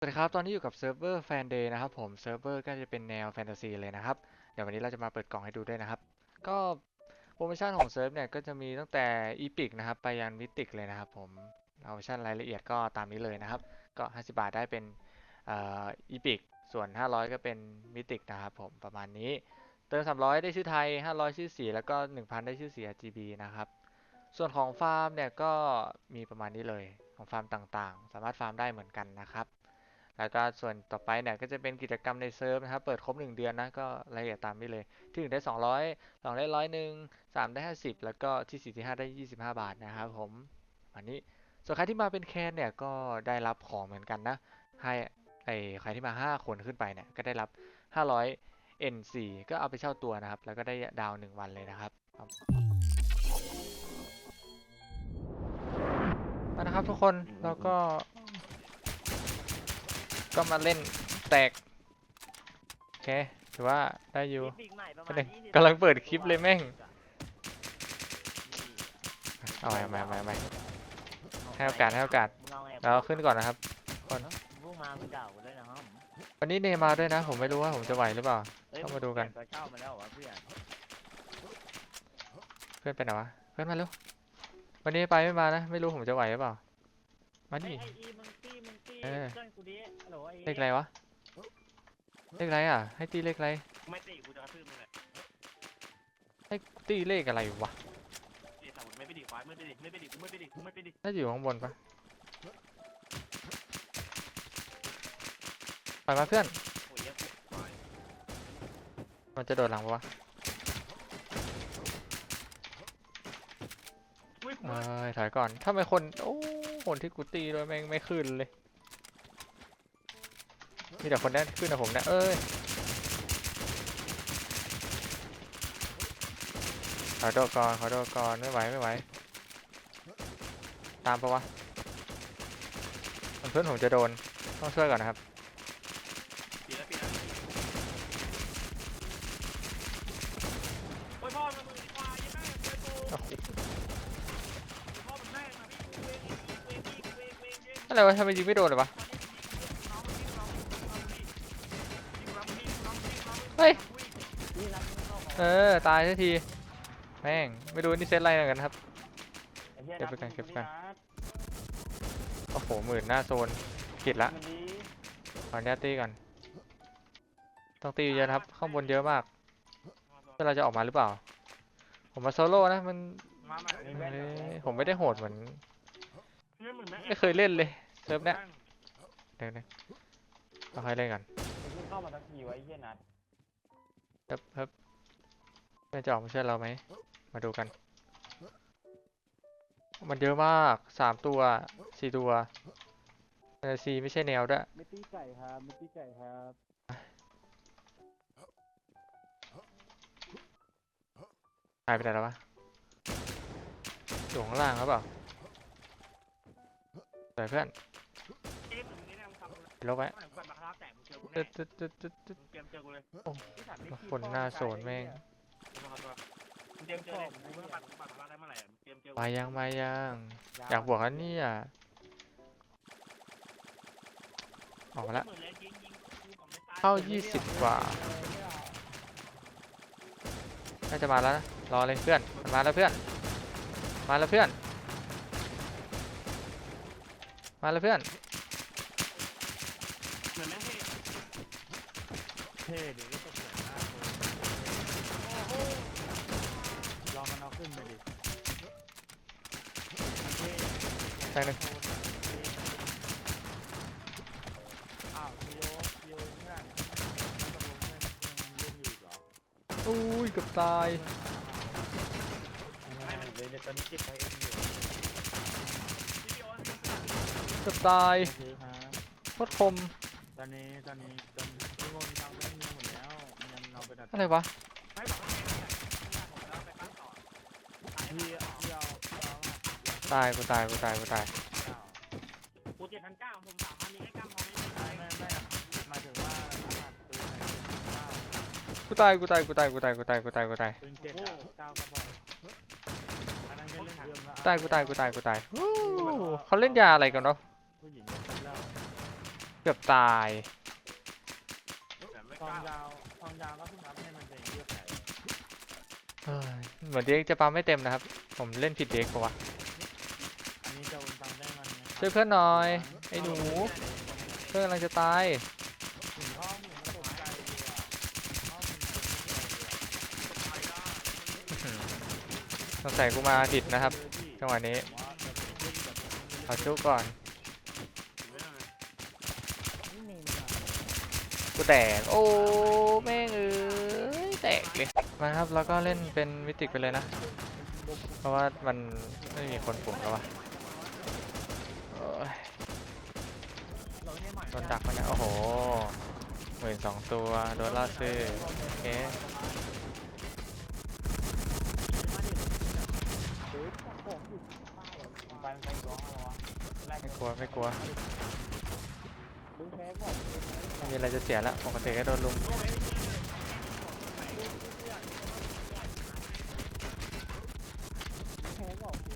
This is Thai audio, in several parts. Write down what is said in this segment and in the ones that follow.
สวัสดีครับ ตอนนี้อยู่กับเซิร์ฟเวอร์แฟนเดย์นะครับผมเซิร์ฟเวอร์ก็จะเป็นแนวแฟนตาซีเลยนะครับ เดี๋ยววันนี้เราจะมาเปิดกล่องให้ดูด้วยนะครับ ก็โปรโมชั่นของเซิร์ฟเนี่ยก็จะมีตั้งแต่อีพิกนะครับ ไปยันมิติกเลยนะครับผมโปรโมชั่นรายละเอียดก็ตามนี้เลยนะครับ ก็ 50 บาทได้เป็นอีพิกส่วน 500 ก็เป็นมิติกนะครับผมประมาณนี้ เติม 300 ได้ชื่อไทย 500 ชื่อสีแล้วก็ 1,000 ได้ชื่อสี RGB นะครับส่วนของฟาร์มเนี่ยก็มีประมาณนี้เลยของฟาร์มต่างๆ สามารถฟาร์มได้เหมือนกันนะครับ แล้วก็ส่วนต่อไปเนี่ยก็จะเป็นกิจกรรมในเซิร์ฟนะครับ เปิดครบ 1 เดือนนะ ก็รายละเอียดตามนี้เลย ที่หนึ่งได้ 200 2ได้ร้อยหนึ่งสามได้ 50 แล้วก็ที่ 4 ที่ 5 ได้ 25 บาทนะครับผมอันนี้ ส่วนใครที่มาเป็นแคนเนี่ยก็ได้รับของเหมือนกันนะ ให้ไอใครที่มา 5 คนขึ้นไปเนี่ยก็ได้รับ 500 N4 ก็เอาไปเช่าตัวนะครับ แล้วก็ได้ดาว 1 วันเลยนะครับมานะครับทุกคนแล้วก็ ก็มาเล่นแตก โอเค ถือว่าได้อยู่ ปีกใหม่ประประมาเด็ณน20กำลังเปิดคลิปเลยแม่งตัวเอาไปเอาไปเอาไปเอาไปให้โอกาสให้โอกาส มึงเอาไงเราขึ้นก่อนนะครับ พวกมามึงด่ากูด้วยนะครับวันนี้เนมาด้วยนะ ผมไม่รู้ว่าผมจะไหวหรือเปล่าฮ้ยเข้ามาดูกันงเช่ามาแล้วเหรอเพื่อนเพื่อนไปไหนวะ เพื่อนมาเร็ว วันนี้ไปไม่มานะ ไม่รู้ผมจะไหวหรือเปล่า มาดิ ไอ้ไอ้อีมึงตี้มึงตี้เออเพื่อนกูดิฮัลโหล ไอ้เลขอะไรวะ เลขอะไรอะ ให้ตีเลขอะไรไม่ตีกูจะกระทืบมึงเลยให้ตีเลขอะไรวะไอ้สมุนไม่ไปดิควายไม่ไปดิไม่ไปดิกูไม่ไปดิกูไม่ไปดิน่าจะอยู่ข้างบนปะไปมาเพื่อน โอ้ยเหี้ยกูควายมันจะโดดหลังปะวะอุ้ยกูเอ้ยถอยก่อนถ้าไม่คน โอ้คนที่กูตีด้วยแม่งไม่ขึ้นเลย มีแต่คนนั้นขึ้นนะผมนะ เอ้ยขอโดก่อนขอโดก่อนไม่ไหวไม่ไหว ตามปะวะเพื่อนผมจะโดน ต้องช่วยก่อนนะครับปีแล้วปีแล้วโอ้ยพ่อมันมือไอ้ควายังไงเจอกูโอ้โหพ่อมันแม่งมาพี่เวงเวงเวงเวงเวงอะไรวะทำไมยิงไม่โดนเลยวะ เข้าของเออ ตายสักที แม่ง ไม่รู้นี่เซตอะไรเหมือนกันครับไอ้หี้ยเก็บไปก่อนรัเก็บไปก่อนมึงโอ้โหหมื่นหน้าโซนผิดละมันดีขออนุญาตตีก่อน ต้องตีเยอะนะครับ ข้างบนเยอะมากเพื่อเราจะออกมาหรือเปล่า ผมมาโซโล่นะมันมาใหม่เอ้ยผมไม่ได้โหดเหมือนไม่เหมือนแม่งไม่เคยเล่นเลยเซิร์ฟเนี้ยเดี๋ยวนะต้องให้เล่นกันมึงเพิ่งเข้ามาสักทีไวะไอ้เหี้ยนัดเฮ้บเฮ้บเพื่ อนจะออกมาช่วยเราไหม มาดูกัน มันเยอะมากสามตัวสี่ตัวเออซีไม่ใช่แนวด้วยไม่ตีไก่ครับไม่ตีไก่ครับหายไปไหนแล้ววะอยู่ข้างล่างหรือเปล่าเดี๋ยวเพื่อนเกมอย่างนี้เนี่ยมึงทำกูเลยลบไว้ไม่ก่อนมาคราฟแตกมึงเจอกูตึ๊แน่ดตึ๊ดตึ๊ดตึ๊ดตึ๊ดมึงเตรียมเจอกูเลยโอ้ที่สัตว์ไม่ขี้คนหน้าโซนแม่ง มึงขอตัวมึงเตรียมเจอเลยมึงไม่ปัดมึงปัดคราฟได้เมื่อไหร่มึงเตรียมเจอกูมายังมายัง อยากบวกอันนี้อะออกมาละหมื่นเลยยิงยิงกูก่อนไม่ตายเข้ายี่สิบกว่า น่าจะมาแล้วนะรอเลยเพื่อนมันมาแล้วเพื่อน มาแล้วเพื่อน มาแล้วเพื่อน เหมือนแม่งเท่เท่ดิก็ตกแต่ง ทงหนึ่งอ้าวคิโยคิโยเพื่อนมันตกลงเพื่อนยังเล่นอยู่อีกเหรออุ้ยเกือบตายไม่มันเลยเดี๋ยตอนนี้คิดไปเองอยู่เกือบตายโอเคครับ โคตรคมตอนนี้ตอนนี้ตอนนี้โมมีตังไม่มีหมดแล้วมันยังเอาไปดัดอะไรวะ พี่พี่เอา ตายกูตายกูตายกูตายเอากูเจ็ดพันเก้าผมสามพันมีแค่เก้าพอไม่ไม่ไม่ไม่หมายถึงว่าขนาดปืนไหนเก้ากูตายกูตายกูตายกูตายกูตายกูตายกูตายปืนเจ็ดเก้าก็พออันนั้นแค่เล่นเรื่องละตายกูตายกูตายกูตายเขาเล่นยาอะไรกันเนาะผู้หญิงเนี่ยเล่าเกือบตายแต่ไม่ทกองล้ายาวทองยาวก็เพิ่งรับให้มันเป็นเลือดไข่เฮ้ยเหมือนเด็กจะปั๊มไม่เต็มนะครับ ผมเล่นผิดเด็กปะวะ อันนี้จะโอนตังค์ได้มันนะ ช่วยเพื่อนหน่อย ไอ้หนู เพื่อนกำลังจะตายตกใจเลยอะพ่อมึงใจเลยอะไปได้อืมสงสัยกูมาผิดนะครับ จังหวะนี้ผมว่าเดี๋ยวผมเล่นแบบผมขอชุบก่อน กูแตก โอ้ แม่งเอ้ยแตกเลย มาครับ แล้วก็เล่นเป็นมิติกไปเลยนะ เพราะว่ามันไม่มีคนปุ่มแล้ววะ โดนดักมันนะโอ้โหหมื่นสองตัว โดนล่าซื้อโอเคไม่กลัว ไม่กลัว ไม่มีอะไรจะเสียแล้วปกติก็โดนลุม แพ้ก่อน เ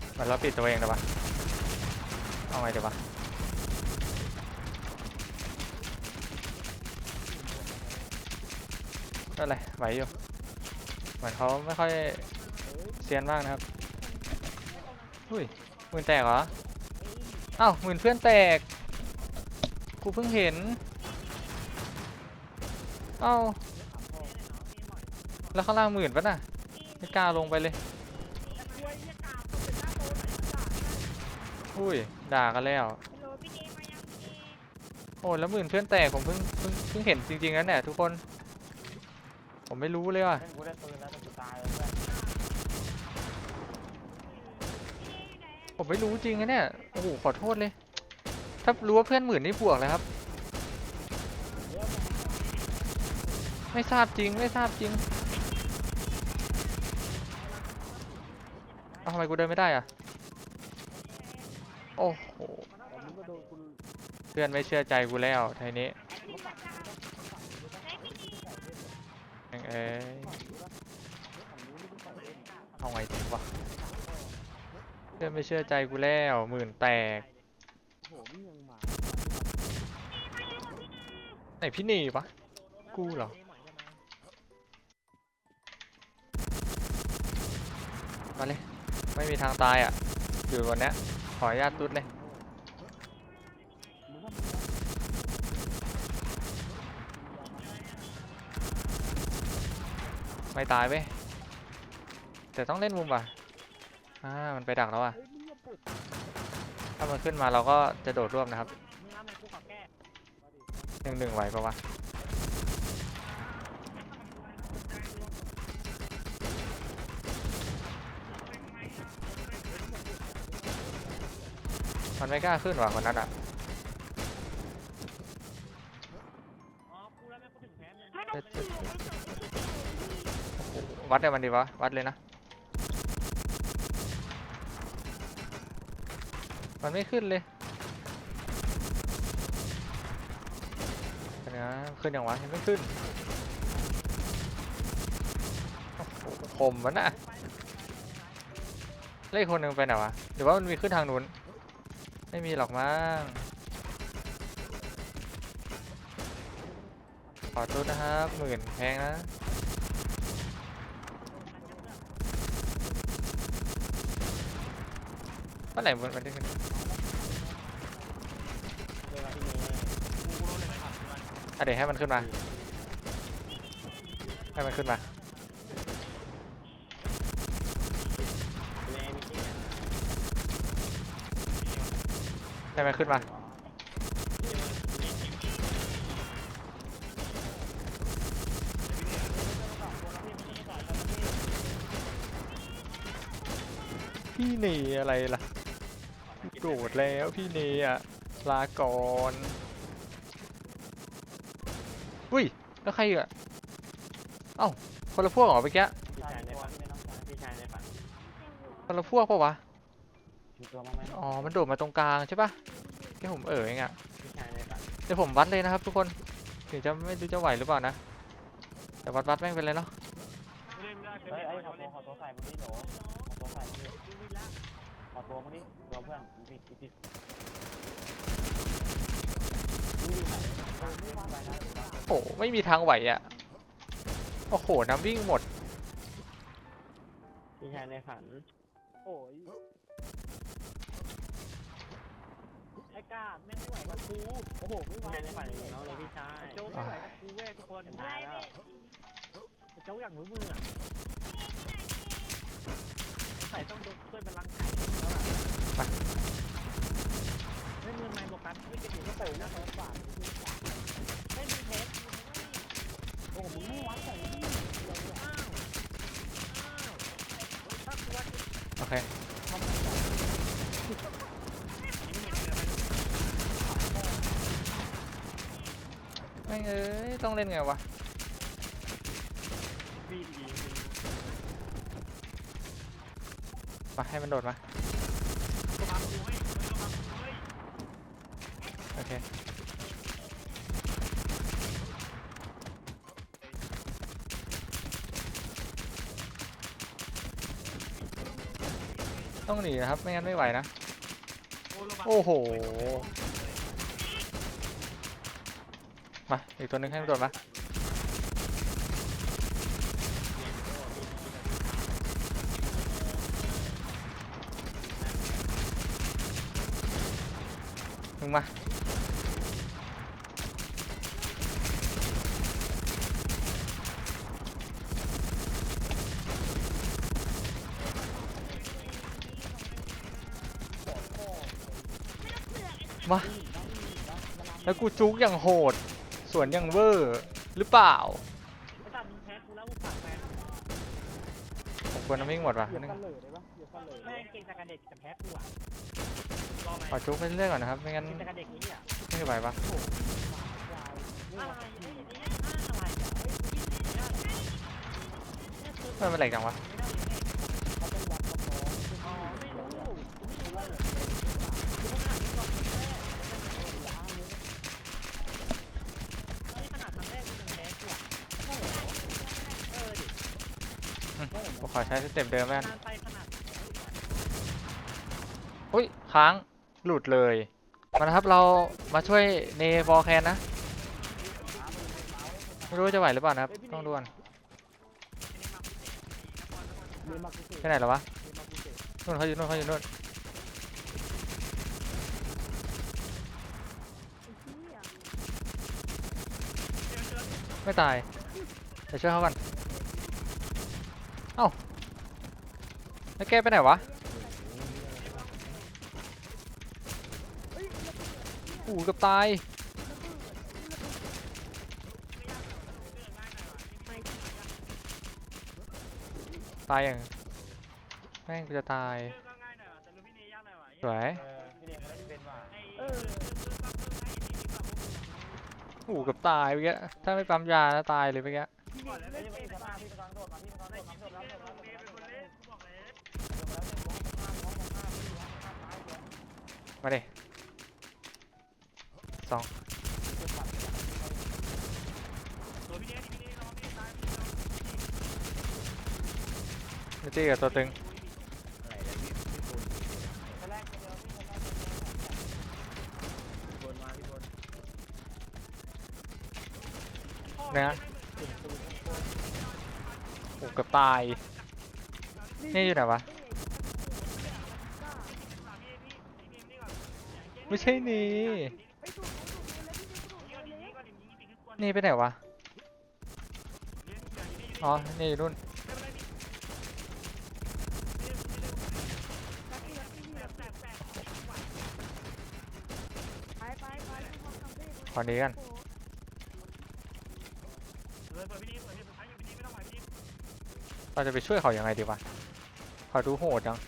ห มันเราปิดตัวเองเลยวะเอาไงเดี๋ยววะก็อะไรไหวอยู่ เหมือนเขาไม่ค่อยเซียนมากนะครับอุ้ยหมื่นแตกเหรอเอ้าหมืนเพื่อนแตก กูเพิ่งเห็นเอ้าแล้วข้างล่างหมื่นปะน่ะ ไม่กล้าลงไปเลย อุ้ยด่ากันแล้วโอ้แล้วหมื่นเพื่อนแตกผมเพิ่งเพิ่งเพิ่งเห็นจริงๆนะเนี่ยทุกคน ผมไม่รู้เลยว่ะ เล่นกูได้ปืนแล้วแต่กูตายเลยเพื่อนผมไม่รู้จริงนะเนี่ย โอ้โหขอโทษเลย ถ้ารู้ว่าเพื่อนหมื่นนี่บวกเลยครับ ไม่ทราบจริงไม่ทราบจริงเอาทำไมกูเดินไม่ได้อะ โอ้โห เพื่อนไม่เชื่อใจกูแล้วทีนี้แม่งเอ้ยเอาไงดีวะเพื่อนไม่เชื่อใจกูแล้วหมื่นแตกไหนพี่หนีปะกูเหรอมาเลย ไม่มีทางตายอะอยู่วันนี้ ออนุญาตตุ๊ดเลยไม่ตายเว้ยแต่ต้องเล่นมุมว่ะอ่ามันไปดักแล้วอะถ้ามันขึ้นมาเราก็จะโดดร่วมนะครับหนึ่งหนึ่งไหวปะวะ มันไม่กล้าขึ้นว่ะคนนั้นอะวแม่กูถึงแพ้เลยเจ็ดเจ็ดเจ็ดโอ้โหวัดเลยมันดีวะ วัดเลยนะ มันไม่ขึ้นเลยเดี๋ยวนะขึ้นอยังวะยังไม่ขึ้นโอ้โหคมมันนะเลขคนหนึ่งไปไหนวะหรือว่ามันมีขึ้นทางนู้น ไม่มีหรอกมั้งขอโทษนะครับหมื่นแพงนะ เมื่อไหร่มันมันได้เวลาที่ไม่ผ่านอนอะเดี๋ยวให้มันขึ้นมา ให้มันขึ้นมา แรงจริง ให้มันขึ้นมา พี่เนอะไรล่ะโกรธแล้วพี่เนอะ ลาก่อนอุ้ย แล้วใครอีกอะ เอ้า คนละพวกเหรอเมื่อกี้พี่ชายในฝันไม่ต้องการพี่ชายในฝันคนละพวกปะวะ มีตัวมั้งไหมอ๋อ มันโดดมาตรงกลางใช่ปะแค่ผมเอ๋ยเองอะพี่ชายในฝันเดี๋ยวผมวัดเลยนะครับทุกคน ถึงจะไม่รู้จะไหวหรือเปล่านะ แต่วัดวัดแม่งไปเลยเนาะไม่เล่นไม่ได้เฮ้ยไอ้ขอตัวขอตัวใส่มึงนี่โหขอตัวใส่มึงนี่ขอตัวมั้งดิตัวเพื่อนพี่พี่พี่โอ้ไม่มีทางไหวอะโอ้โห น้ำวิ่งหมดพี่ชายในฝันโอ้ย ไอ้กล้าแม่งไม่ไหวกับกูโอ้โหไม่ไหวพี่ชายในฝันน้องเลยพี่ชายโจ๊กไม่ไหวกับกูเว้ยทุกคนตายแล้วโจ๊กอย่างมือมืออะใส่ต้องยกช่วยบัลลังไก่แล้วอะไม่มือไม้บอกกันไม่กระดิ่งก็เตะนะเตะฝาดไม่มีเทสโอ้มึงไม่วัดใส่นี่อ้าวอ้าวถ้ากูวัดโอเค ไม่งเอ้ยต้องเล่นไงวะพี่ดีมาให้มันโดดมาก็พังกูเฮ้ยเฮ้ยก็พังกูเฮ้ยโอเคต้องหนีนะครับไม่งั้นไม่ไหวนะ โอ้ระวังโอ้โห มาอีกตัวหนึงให้มันโดดมามึงมามาแล้วกูจุกอย่างโหด ส่วนอย่างเวอร์หรือเปล่าไม่ตัดมึงแพ้กูแล้วกูฝากแฟนผมควรน้ำวิ่งหมดว่ะอย่านึงกันเลยได้ปะอย่ากันเลยแม่งเก่งจากการเด็กแต่แพ้กูอะรอไหมขอจุกไปเรื่อยๆก่อนนะครับ ไม่งั้นเก่งจากการเด็กนี้อะไม่ไหวปะอะไรไอ้ไอ้อะไรอะไอ้กูวิ่งหนีได้ทำไมมันแหลกจังวะ เขาเป็นวัดกระป๋องอ๋อไม่รู้กูไม่รู้ว่ากูไม่ขนาดนี้หรอกแม่ไอ้ขนาดครั้งแรกกูยังแพ้กูอะโอ้โหเออดิ ผมขอใช้สเต็ปเดิมแล้วกันนานไปขนาดอุ้ยค้างหลุดเลย มานะครับเรามาช่วยเนฟอร์แคนนะไม่รู้ว่าจะไหวหรือเปล่านะครับต้องดูก่อนไปไหนแล้ววะนู่นเขาอยู่นู่นเขาอยู่นู่นไม่ตายเดี๋ยวช่วยเขาก่อน เอ้า แล้วแกไปไหนวะอู้เกับตายตายอย่างแม่งกูจะตายก็ง่ายหน่อยว่ะแต่รู้พี่เนยยากหน่อยว่ะสวยเออพี่เด็กไม่ได้เป็นว่ะไอ้เออเออเออเออเอออู้เกับตายเมื่อกี้ถ้าไม่ปั๊มยาแล้วตายเลยเมื่อกี้ มาดิสองตัวพี่เนยพี่เนยน้อพี่ตายพี่น้องมิจี้กับตัวตึงเนี่ยพี่พี่คุณคนแรกคนเดียวพี่คนแรกคนเดียวพี่บนมาพี่บนนะโอ้เกับตาย นี่อยู่ไหนวะ ไม่ใช่นีนี่ไปไหนวะ อ๋อนี่อยู่นู่นขอนี้กันเราจะไปช่วยเขายังไงดีวะเขาดูโหดจัง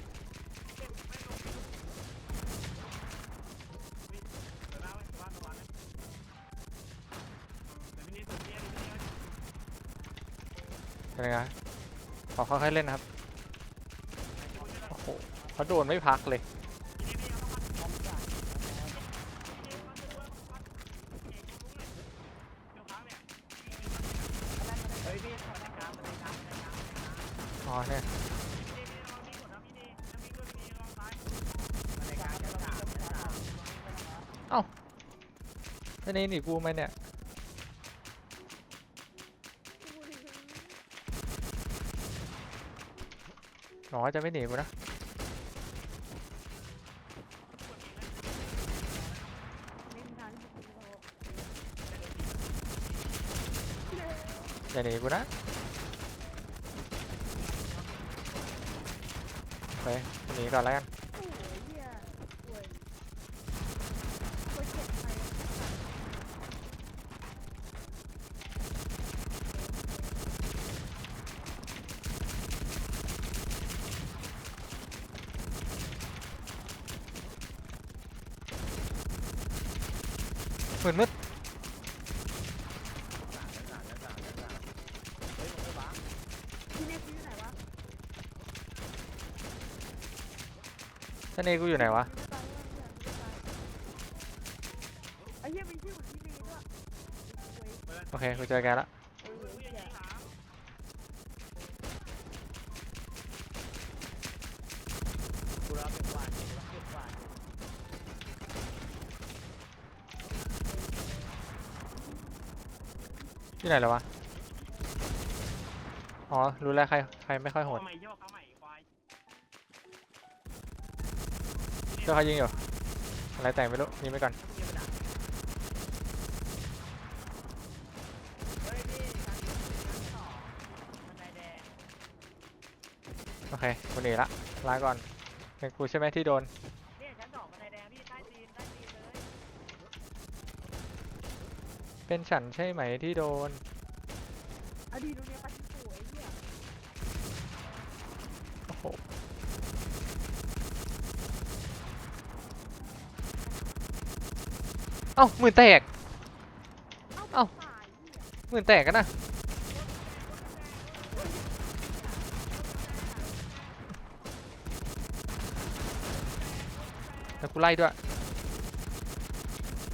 เป็นไงขอเขาให้เล่นนะครับ โอ้โหเขาโดนไม่พักเลย อ๋อเนี่ยเอ้าทีนี้หนีกูไหมเนี่ย ว่าจะไม่หนีกูนะอย่าหนีกูนะโอเคหนีก่อนแล้วกัน มืดมืดทะเลกูอยู่ไหนวะไอ้เหี้ยมีชื่อเหมือนที่มีด้วยโอเคกูเจอแกละ เออ ผู้ใหญ่ เหี้ย ขาว กูรับเป็นวานกูรับเป็นวาน ที่ไหนแล้ววะ อ๋อ รู้แล้วใครใครไม่ค่อยโหดเข้าใหม่เยอเขาใหม่ควายเจ้าเขายิงอยู่ อะไรแต่งไม่รู้ยิงไปก่อนเฮ้ยพี่การยิงชั้นสองบันไดแดงโอเคกูหนีละลาก่อนเป็นกูใช่ไหมที่โดน เป็นฉันใช่ไหมที่โดนอดีตโรงเรียนปาชิโกะไอ้เหี้ยโอ้โห เอ้าหมื่นแตก เอ้า ตายเหี้ยหมื่นแตกกันนะ แล้วกูไล่ด้วย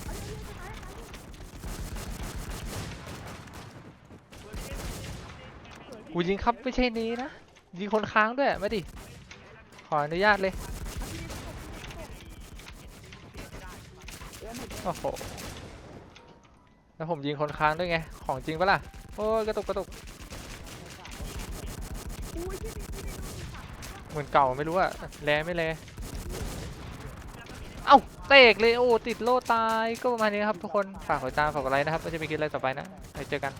เอาเรื่องนี้ใช่ไหม กูยิงครับไม่ใช่นี้นะ ยิงคนค้างด้วยมาดิ ขออนุญาตเลย โอ้โห แล้วผมยิงคนค้างด้วยไง ของจริงปะล่ะ โอ้ยกระตุกกระตุกเหมือนเก่าไม่รู้อะแลไม่แลเอ้าเตกเลยโอ้ติดโล่ตายก็ประมาณนี้ครับทุกคน ฝากกดติดตามฝากกดไลค์นะครับก็จะมีคลิปอะไรต่อไปนะไปเจอกัน